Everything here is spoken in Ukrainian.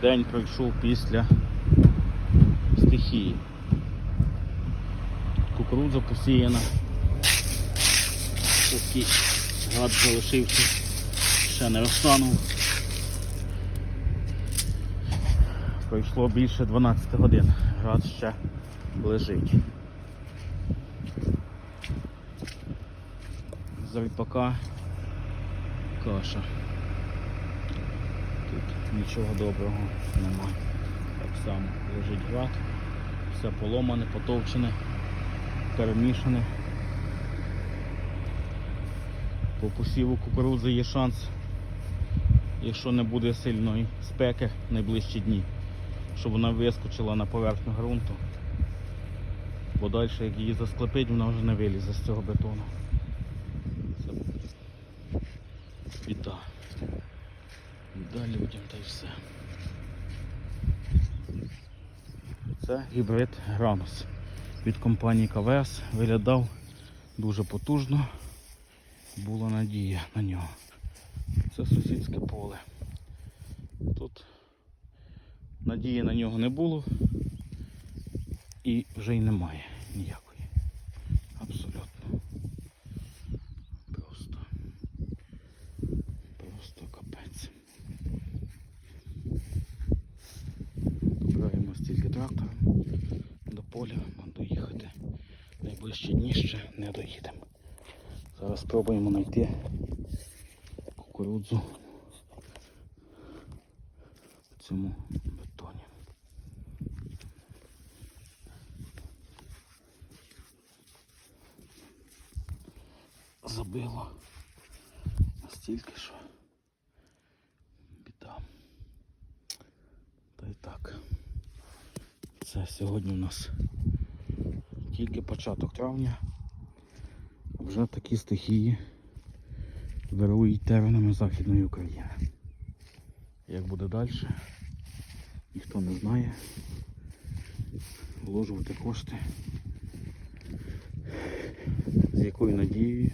день пройшов після стихії. Кукурудза посіяна. Такий гад залишився, ще не розтанув. Пройшло більше 12 годин. Град ще лежить. З каша. Нічого доброго нема. Так само лежить град, все поломане, потовчене, перемішане. По посіву кукурудзи є шанс, якщо не буде сильної спеки в найближчі дні, щоб вона вискочила на поверхню ґрунту. Бо далі, як її засклепить, вона вже не вилізе з цього бетону. Це біда. Біда людям та й все. Це гібрид Гранус від компанії КВС виглядав дуже потужно. Була надія на нього. Це сусідське поле. Тут надії на нього не було і вже й немає ніякої. Добираємо до поля, а доїхати. Найближчі дні ще не доїдемо. Зараз спробуємо знайти кукурудзу в цьому бетоні. Забило настільки, що біда. Та й так. Це сьогодні у нас тільки початок травня. Вже такі стихії вирують теренами Західної України. Як буде далі, ніхто не знає. Вложувати кошти. З якою надією